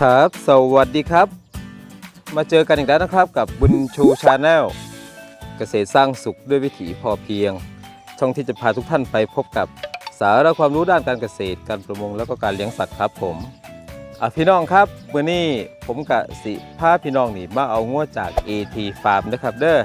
ครับ สวัสดีครับ มาเจอกันอีกแล้วนะครับกับบุญชูชาแนลเกษตรสร้างสุขด้วยวิถีพอเพียง ช่องที่จะพาทุกท่านไปพบกับสาระความรู้ด้านการเกษตร การประมงแล้วก็การเลี้ยงสัตว์ครับผมอะพี่น้องครับวันนี้ผมกะสิพาพี่น้องนี่มาเอางัวจาก AT Farm นะครับ เด้อ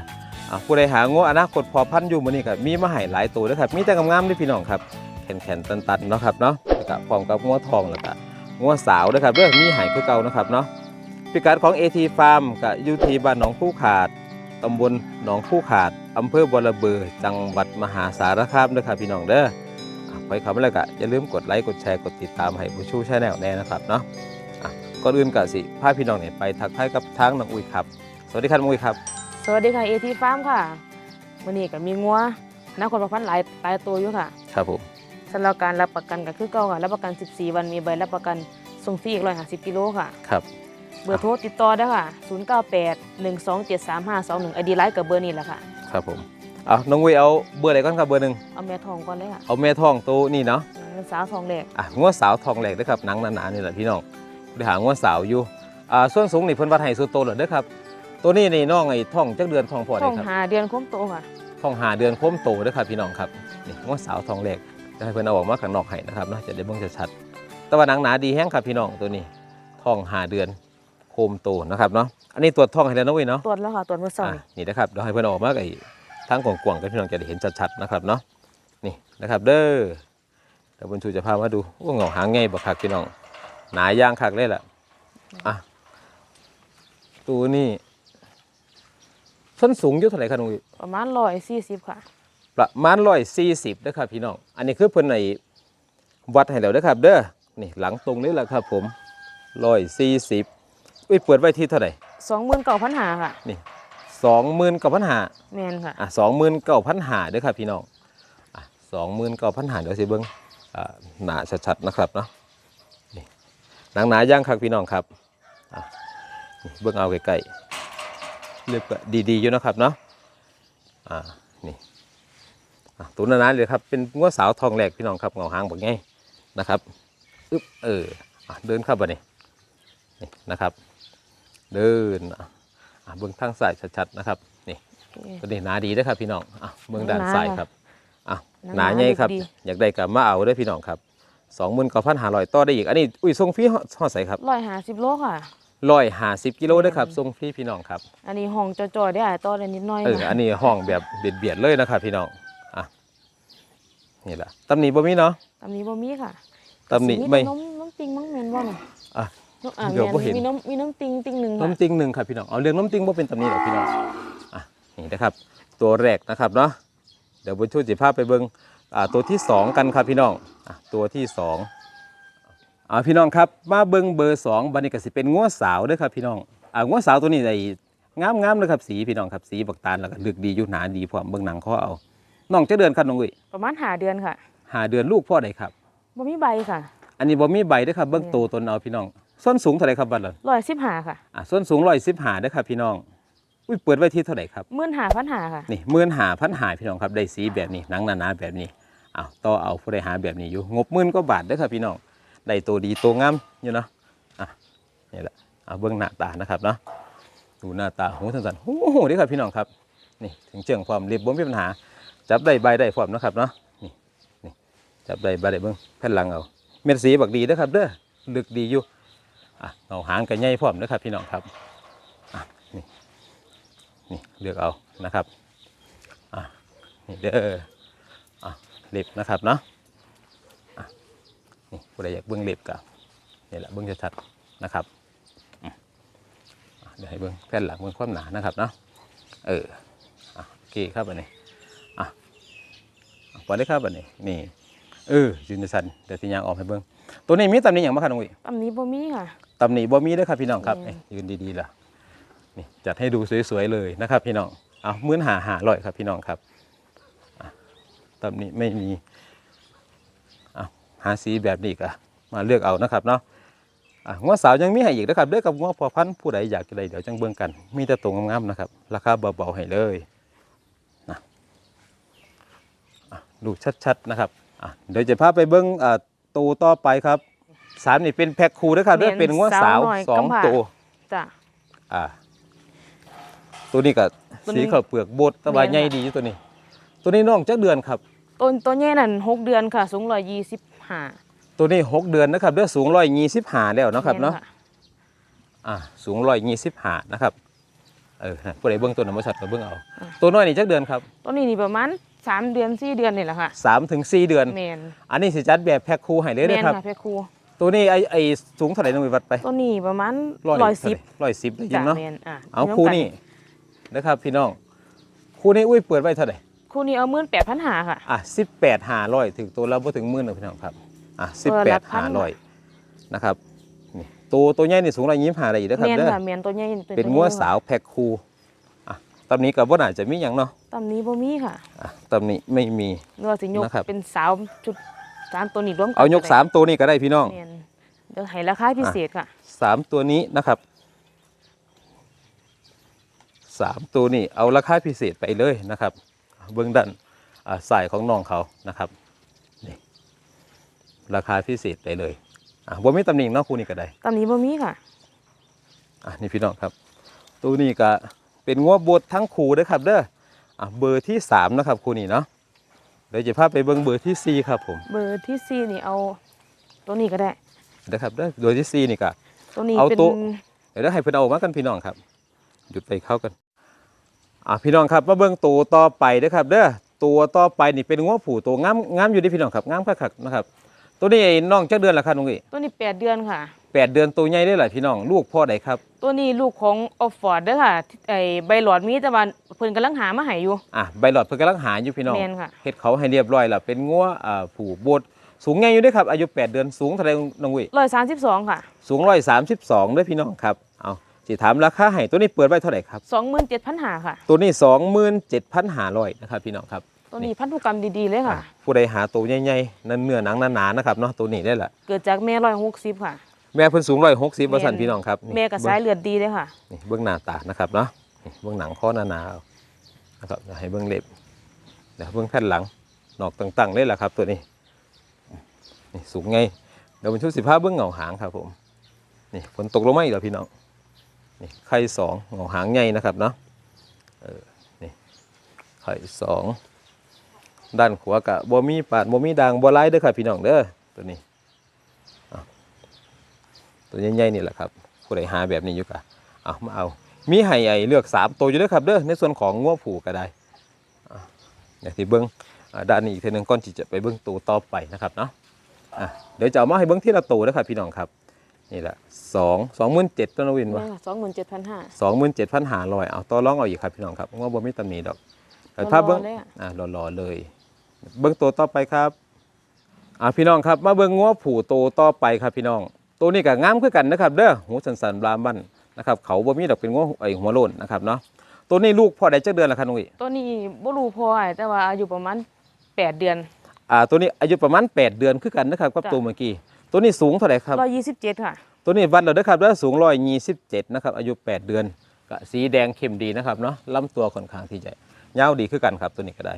อะผู้ใดหางัวอนาคตพอพันธุ์อยู่มื้อนี้ก็มีมาให้หลายตัวนะครับมีแต่งามๆด้วยพี่น้องครับแข็งๆตันๆเนาะครับเนาะแล้วก็พร้อมกับงัวทองแล้วก็ งัวสาวนะครับเรื่องมีหายคือเก่านะครับเนาะพิกัดของ AT Farm กับยูทีบ้านหนองผู้ขาดตำบลหนองผู้ขาดอำเภอบอระเบือจังหวัดมหาสารคามด้วยครับพี่น้องเด้ออะไปคำแรกก็อย่าลืมกดไลค์กดแชร์กดติดตามให้ผู้ชูชาแนลแน่นะครับเนาะอะก่อนอื่นก็สิพาพี่น้องเนี่ยไปทักทายกับทางน้องอุ้ยครับ สวัสดีครับน้องอุ้ยครับ สวัสดีค่ะเอทีฟาร์มค่ะวันนี้ก็มีงัวนักคนประพันธ์หลายหลายตัวอยู่ค่ะ ครับผม สำหรับการรับประกันก็คือเก่าค่ะ รับประกัน 14 วันมีใบรับประกันส่งฟรีอีก150กิโลค่ะ ครับ เบอร์โทรติดต่อได้ค่ะ 098 127 3521ไอดีไลน์กับเบอร์นี้แหละค่ะ ครับผมเอาน้องอุ้ยเอาเบอร์อะไรก่อนครับเบอร์หนึ่งเอาแม่ทองก่อนเลยค่ะ เอาแม่ทองตัวนี่เนาะเป็นสาวทองแรกอะงัวสาวทองแหลกเด้อครับหนังหนาๆนี่แหละพี่น้องได้หางัวสาวอยู่อ่าส่วนสูงนี่เพิ่นวัดให้สุดโตเลยเด้อครับ ตัวนี้นี่น้องไอ้ท้องจักเดือนท้องพอทได้องครับหาเดือนครบโตค่ะท้องหาเดือนโค้มโตเด้อครับพี่น้องครับนี่งัวสาวทองแหลก จะให้เพิ่นเอาออกมาข้างนอกให้นะครับเนาะจะได้เบิ่งชัดๆแต่ว่าหนังหนาดีแฮงครับพี่น้องตัวนี้ท้องหาเดือนโคมโตนะครับเนาะอันนี้ตรวจท้องให้แล้วนะเว้ยเนาะตรวจแล้วค่ะตรวจเมื่อสองอะนี่นะครับเดี๋ยวให้เพื่อนออกมาไอ้ทั้งกว่างๆกันพี่น้องจะได้เห็นชัดๆนะครับเนาะนี่นะครับเด้อเดี๋ยวบนชูจะพามาดูโอ้เหงาหางไงบักคักพี่น้องหนาย่างคักเลยล่ะอะตัวนี้ส้นสูงอยู่เท่าไหร่ครับน้องวิประมาณ140ค่ะ ประมาณร้อยสี่สิบนะครับพี่น้อง อันนี้คือเพิ่นในวัดให้แล้วนะครับ เด้อ นี่หลังตรงนี้แหละครับผมร้อยสี่สิบอุ้ยเปิดไว้ที่เท่าไหร่29,000หาค่ะ นี่สองหมื่นกับพันหาแม่นค่ะ อะสองหมื่นเก้าพันหาเด้อครับพี่น้อง อะสองหมื่นเก้าพันหาเดี๋ยวสิเบิ้งอ่าหนาชัดๆนะครับเนาะ นี่หนังหนาย่างครับพี่น้องครับ อะนี่เบิ้งเอาใกล้ๆเรียบก็ดีๆอยู่นะครับเนาะ อ่า นี่อะ ตัวหนาๆเลยครับเป็นงัวสาวทองแหลกพี่น้องครับเงาหางแบบไงนะครับอึ๊บเอออะเดินเข้าไปนี่นี่นะครับ เดินอะอะเบิ้งทางซ้ายชัดๆนะครับนี่ตัวนี้หนาดีเด้อครับพี่น้องอะเมืองด่านหนาทรายค่ะครับอะหนาหนาใหญ่ครับดีอยากได้กับมาเอาเด้อพี่น้องครับสองหมื่นเก้าพันห้าร้อยต่อได้อีกอันนี้อุ้ยส่งฟรีห่อใส่ครับ150โลค่ะร้อยห้าสิบกิโลเด้อครับส่งฟรีพี่น้องครับ อันนี้ห้องจอยๆได้ต่อได้นิดหน่อยเออค่ะอันนี้ห้องแบบเบียดเบียดๆเลยนะครับพี่น้องอะ นี่แหละตำหนิบ่มีเนาะตำนี้บ่มีค่ะตำหนิสิไม่น้ำน้ำติงมั้งแม่นบ่น่ะอะน้ำอ่าเดี๋ยวบ่แม่นเห็นมีน้ำมีน้ำติงติงหนึ่งค่ะน้ำติงหนึ่งครับพี่น้องเอาเรื่องน้ำติงบ่เป็นตำหนิหรอกพี่น้องอะนี่นะครับ ตัวแรกนะครับเนาะเดี๋ยวบนช่วยจิภาพไปเบิ่งอ่าตัวที่สองกันครับพี่น้องอะตัวที่สองอ่าพี่น้องครับมาเบิ่งเบอร์สองบันนี้ก็สิเป็นงัวสาวเด้อครับพี่น้องอ่างัวสาวตัวนี้ได้งามงามๆเลยครับสีพี่น้องครับสีบักตาลแล้วก็ลึกดีอยู่หนาดีพร้อมเบิ่งหนังข้อเอา น้องจะเดือนครับน้องอุ้ยประมาณหาเดือนค่ะหาเดือนลูกพ่อใดครับบ่มีใบค่ะ อันนี้บ่มีใบเด้อครับเบิ่งโตตนเอาพี่น้องส้นสูงเท่าไหร่ครับบัดล่ะร้อยสิบหาค่ะอ่าส้นสูงร้อยสิบหาเด้อครับพี่น้องอุ้ยเปิดไว้ที่เท่าไหร่ครับหมื่นหาพันหาค่ะนี่หมื่นหาพันหาพี่น้องครับได้สีแบบนี้หนังหนาๆแบบนี้อ้าวต่อเอาผู้ใดหาแบบนี้อยู่งบหมื่นกว่าบาทเด้อครับพี่น้องได้ตัวดีตัวงามอยู่เนาะอะนี่แหละเอาเบิ่งหน้าตานะครับเนาะดูหน้าตาหูสันๆโอ้โหนี่ครับพี่น้องครับนี่ถึงเจียงความเรียบบ่มีปัญหา จับได้ใบได้ความนะครับเนาะนี่นี่จับได้ใบได้เบิ้งแผ่นหลังเอาเม็ดสีบักดีนะครับเด้อลึกดีอยู่อะเงาหางกันใหญ่พร้อมนะครับพี่น้องครับอะนี่นี่เลือกเอานะครับอะนี่เด้ออะเล็บนะครับเนาะอะนี่ผู้ใดอยากเบิ้งเล็บกับนี่แหละเบิ้งชัดๆนะครับเดี๋ยวให้เบิ้งแผ่นหลังเบิ้งความหนานะครับเนาะเอออะโอเคครับอันนี้ อะพอได้ครับอันนี้นี่เออยืนในสันเดี๋ยวที่ยางออกให้เบิ้งตัวนี้มีตำหนิอย่างบ้างครับน้องวิตำนี้บ่มีค่ะตำหนิบ่มีเด้อครับพี่น้องครับอืมนี่ยืนดีๆล่ะนี่จัดให้ดูสวยๆเลยนะครับ พี่น้องเอามื้นหาหาลอยครับพี่น้องครับอะตำหนิไม่มีเอาหาสีแบบนี้ก็มาเลือกเอานะครับเนาะอะงวสาวยังมีให้อีกนะครับเด้อกับงวพอพันธุ์ผู้ใดอยากจะได้เดี๋ยวจังเบิ่งกัน มีแต่ตรงงามๆนะครับ ราคาเบาๆให้เลยนะอะ ดูชัดๆนะครับอะเดี๋ยวจะพาไปเบิ่งอ่าตูต่อไปครับสามนี่เป็นแพ็คคูนะครับด้วยแม่นเป็นงัวสาวสาวน้อยสองกำพร้าตัวจ้ะ อ่าตัวนี้ก็ตัวนี้สีขาวเปลือกบดแตะวันแม่น ใหญ่ค่ะดีอยู่ตัวนี้ ตัวนี้น้องจักเดือนครับ ต้นตัวใหญ่นั่นหกเดือนค่ะ สูงร้อยยี่สิบห้าตัวนี้หกเดือนนะครับเด้อสูงร้อยยี่สิบห้าแล้วนะครับเนาะ อ่าสูงร้อยยี่สิบห้านะครับ เออผู้ใดเบื้องตัวนั้นบริษัทก็เบื้องเอาอ่าตัวน้อยนี่จักเดือนครับ ตัวนี้นี่ประมาณ สามเดือนสี่เดือนนี่แหละค่ะสามถึงสี่เดือน แมนอันนี้สิจัดแบบแพ็คคูให้เลยแมเด้อนครับ ค่ะแพ่ครูตัวนี้ไอไอสูงเท่าไหร่น้องวิวัฒน์ไปตัวนี้ประมาณร้อยสิบร้อยสิบได้ยิจ้ะนเนาะแมนอะเอาคู่นี้นะครับพี่น้องคู่นี้อุ้ยเปิดไว้เท่าไหร่คู่นี้เอาหมื่นแปดพันหาค่ะ อะสิบแปดหาร้อยถึงตัวเราไ่ถึงหมื่นนะพี่น้องครับอะสิบตัวแปละดพัหานร้อยนะครับนี่ตัวตัวใหญ่นี่สูงร้อยยี่สิบห้าได้อีกนะครับแมนเด้อค่ะแมนตัวใหญ่เป็นงัวสาวแพ็คคูอะตำนี้กับว่าอาจจะมีอย่างเนาะ ตำนี้บ่มีค่ะอะตำนี้ไม่มีเนื้อสิยกนะครับ เป็นสาวชุดสามตัวนี้รวมกันเอายกสามตัวนี้ก็ได้พี่น้อง แมนเดี๋ยวให้ราคาพิเศษค่ะ สามตัวนี้นะครับสามตัวนี้เอาราคาพิเศษไปเลยนะครับเบื้องด้านอ่าสายของน้องเขานะครับนี่ราคาพิเศษไปเลยอะบ่มีตำหนิเนาะคู่นี้ก็ได้ตำนี้บ่มีค่ะ อะนี่พี่น้องครับ ตัวนี้ก็เป็นงัวบดทั้งคู่เด้อครับ เด้ออะ เบอร์ที่สามนะครับคู่นี้เนาะเดี๋ยวจะพาไปเบิ่งเบอร์ที่สี่ครับผม เบอร์ที่สี่นี่เอาตัวนี้ก็ได้เด้อครับเด้อเบอร์ที่สี่นี่ก็ตัวนี้เอาเป็นตัวเดี๋ยวให้เพิ่นเอามากันพี่น้องครับ หยุดไปเข้ากันอะพี่น้องครับมาเบิ่งตัวต่อไปเด้อครับ เด้อตัวต่อไปนี่เป็นงัวผูตัวงามงามอยู่เที่พี่น้องครับงามคักๆนะครับ ตัวนี้น้องจักเดือนละครับน้องอีตัวนี้แปดเดือนค่ะ แปดเดือนตัวใหญ่ได้หลายพี่น้อง ลูกพ่อใดครับ ตัวนี้ลูกของออฟฟอร์ดเด้อค่ะที่ไอใบหลอดมีแต่ว่าเพิ่นกำลังหามาให้อยู่ อะใบหลอดเพิ่นกำลังหาอยู่พี่น้องแมนค่ะ เฮ็ดเขาให้เรียบร้อยแล้วเป็นงัวอ่าผูบดสูงใหญ่อยู่เด้วยครับอายุ8เดือนสูงเท่าไหร่น้องวิร้อยสามสิบสองค่ะสูง132ด้วยพี่น้องครับเอาสิถามราคาให้ตัวนี้เปิดไว้เท่าไหร่ครับสองหมื่นเจ็ดพันหาค่ะ ตัวนี้27,500นะครับพี่น้องครับตัวนี้พันธุกรรมดีๆเลยค่ะอะ ผู้ใดหาตัวใหญ่ๆนั่นเนื้อหนังหนาๆนะครับเนาะตัวนี้ได้ละ เกิดจากแม่ร้อยหกสิบค่ะ แม่เพิ่นสูง160ว่าซั่นพี่น้องครับนี่แม่กับสายเลือดดีเลยค่ะนี่เบื้องหน้าตานะครับเนาะนี่เบื้องหนังข้อหนาๆเอานะครับเดี๋ยวให้เบื้องเล็บเดี๋ยวเบื้องแผ่นหลังนอกต่างๆเลยล่ะครับตัวนี้นี่สูงไงเดี๋ยวเป็นชุดสิบห้าเบื้องเหงาหางครับผมนี่ฝนตกลงมาอีกแล้วพี่น้องนี่ไข่สองเหงาหางใหญ่นะครับเนาะเออนี่ไข่สองด้านขวากะบ่มีปาดบ่มีด่างบ่ไล่เด้อครับพี่น้องเด้อตัวนี้เอา ตัวใหญ่ๆนี่แหละครับผู้ใดหาแบบนี้อยู่กะเอามาเอา มีไห่ไอเลือกสามตัวอยู่เด้อครับเด้อในส่วนของง้วผูก็ได้อะอย่างที่เบิ้งอ่าด้านนี้อีกทีหนึงก่อนที่จะไปเบิ้งตัวต่อไปนะครับเนาะอะเดี๋ยวจะเอามาให้เบิ้งที่ละตัวนะครับพี่น้องครับนี่แหละสองสองหมื่นเจ็ดต้นวินวะแม่ค่ะสองหมื่นเจ็ดพันห้าสองหมื่นเจ็ดพันหาลอยเอาต่อร้องเอาอีกครับพี่น้องครับว่าบ่มีตำหนิดอกแต่ภาพเบิ้งรอๆเลยอะอ่ารอๆเลย เบิ้งตัวต่อไปครับอ่าพี่น้องครับมาเบิ้งงัวผูโตวต่อไปครับพี่น้อง ตัวนี้ก็งามคือกันนะครับเด้อหูสันสันๆบลามบันนะครับเขาบ่มีดอกเป็นงัวไอหัวโลนนะครับเนาะตัวนี้ลูกพ่อได้จักเดือนแล้วครับน้องอีตัวนี้บ่รู้พอไอ้แต่ว่าอายุประมาณแปดเดือนอ่าตัวนี้อายุประมาณ 8 เดือนคือกันนะครับกับจ้ะตัวเมื่อกี้ตัวนี้สูงเท่าไหร่ครับร้อยยี่สิบเจ็ดค่ะตัวนี้วัดเราเด้อครับเด้อสูง127นะครับอายุ 8 เดือนก็สีแดงเข้มดีนะครับเนาะลำตัวค่อนข้างที่จะยาวดีคือกันครับตัวนี้ก็ได้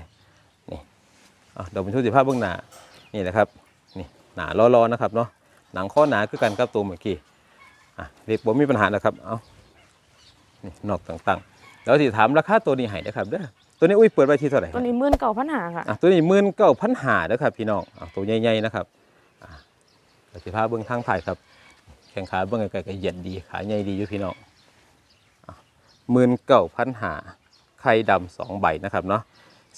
นี่อะเดี๋ยวผมช่วยสิภาพเบื้องหน้านี่แหละครับนี่หนาล้อๆนะครับเนาะ หนังข้อหนาคือกันกับตัวเมื่อกี้อะเด็กผมมีปัญหาแล้วครับเอานี่นอกต่างๆ แล้วสิถามราคาตัวนี้ให้นะครับเด้อตัวนี้อุ้ยเปิดไว้ที่เท่าไหร่คตัรัวบนี้หมื่นเก้าพันหาค่ะอะตัวนี้หมื่นเก้าพันหาเด้อครับพี่น้องอะตัวใหญ่ๆนะครับอะเดี๋ยวสิภาพเบื้องทางถ่ายครับ แข้งขาเบื้องไกลๆก็เหยียดดีขาใหญ่ดีอยู่พี่น้องหมื่นเก้าพันหาไข่ดำสองใบนะครับเนาะ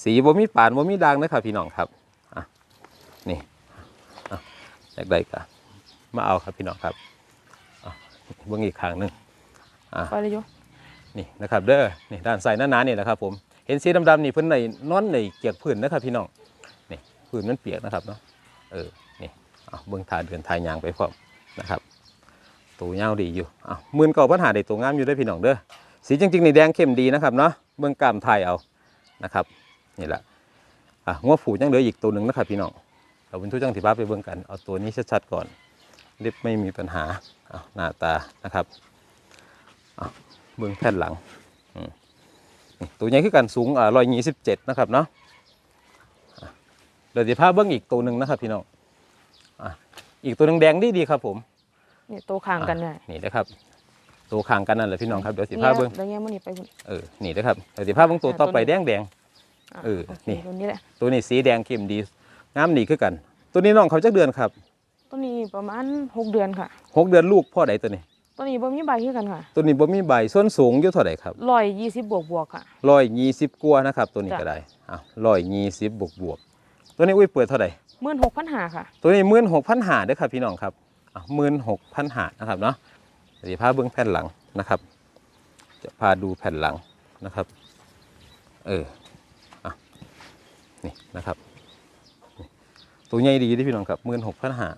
สีบ่มีปานบ่มีด่างนะครับพี่น้องครับอะนี่อะอยากได้ก็ มาเอาครับพี่น้องครับอะเบื้องอีกครั้งหนึ่งอะไปเลยโยนี่นะครับเด้อนี่ด้านซ้ายหน้าๆนี่นะครับผมเห็นสีดำๆนี่เพิ่นในนอนในเกียกพื้นนะครับพี่น้องนี่พื้นมันเปียกนะครับเนาะเออนี่เอาเบื้องทาเดือนทายยางไปพร้อมนะครับตัวยาวดีอยู่อะหมื่นเก่าปัญหาได้ตัวงามอยู่เด้อพี่น้องเด้อสีจริงๆนี่แดงเข้มดีนะครับเนาะเบื้องกล้ามไทยเอานะครับนี่แหละอะงวผูยังเหลืออีกตัวหนึ่งนะครับพี่น้องเราเป็นทุกจังที่บ้าไปเบื้องกันเอาตัวนี้ชัดๆก่อน เล็บไม่มีปัญหาเอาหน้าตานะครับเบื้องแผ่นหลังอืมนี่ตัวใหญ่คือกันสูงอ่าร้อยยี่สิบเจ็ดนะครับเนาะอะเดี๋ยวจะพาเบื้องอีกตัวหนึ่งนะครับพี่น้องอะอีกตัวหนึงแดงดีดีๆครับผมนี่ตัวข้างกันเนี่ยนี่นะครับตัวข้างกันนั่นแหละพี่น้องครับเดี๋ยวสิพาเบิ้งเดี๋ยวแง่มันนี่ไปพุ่นเออนี่นะครับเดี๋ยวสิพาเบิ้งตัวต่อไปแดงแดงอะเออโคนี่ตัวนี้แหละๆตัวนี้สีแดงเข้มดีงามดีคือกัน ตัวนี้น้องเขาจักเดือนครับ ตัวนี้ประมาณหกเดือนค่ะหกเดือนลูกพ่อใดตัวนี้ ตัวนี้บ่มีใบคือกันค่ะ ตัวนี้บ่มีใบส้นสูงอยู่เท่าไหร่ครับร้อยยี่สิบบวกบวกๆค่ะร้อยยี่สิบกว่านะครับ ตัวนี้จ้ะก็ได้อะร้อยยี่สิบบวกบวกๆตัวนี้อุ้ยเปิดเท่าไหร่หมื่นหกพันหาค่ะ ตัวนี้หมื่นหกพันหาเด้อครับพี่น้องครับหมื่นหกพันหานะครับเนาะเดี๋ยวพาเบิ้งแผ่นหลังนะครับ จะพาดูแผ่นหลังนะครับ เอออะนี่นะครับนี่ตัวใหญ่ดีเด้อพี่น้องครับหมื่นหกพันหา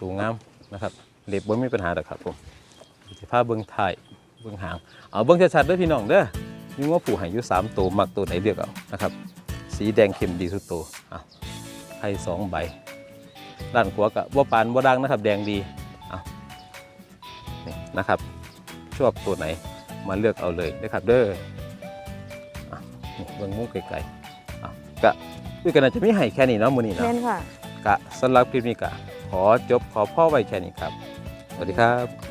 ตัวงามนะครับเล็บบ่มีปัญหาหรอกครับผมจะพาเบิ้งถ่ายเบิ้งหางเอาเบิ้งชัดๆด้อพี่น้องเด้อมีว่าผูหายอยู่สามตัวมักตัวไหนเลือกเอานะครับสีแดงเข้มดีสุดตัวอะให้สองใบด้านขวากับว่าปานว่าดังนะครับ แดงดีเอานี่นะครับชอบตัวไหนมาเลือกเอาเลยนะครับเด้ออะเบิ่งมุ้งไกลๆอะกะด้วยกันอาจจะไม่ให้แค่นี้เนาะมือนี้แม่เนาะ กะสำหรับคลิปนี้กะขอจบขอพ่อไว้แค่นี้ครับ สวัสดีครับ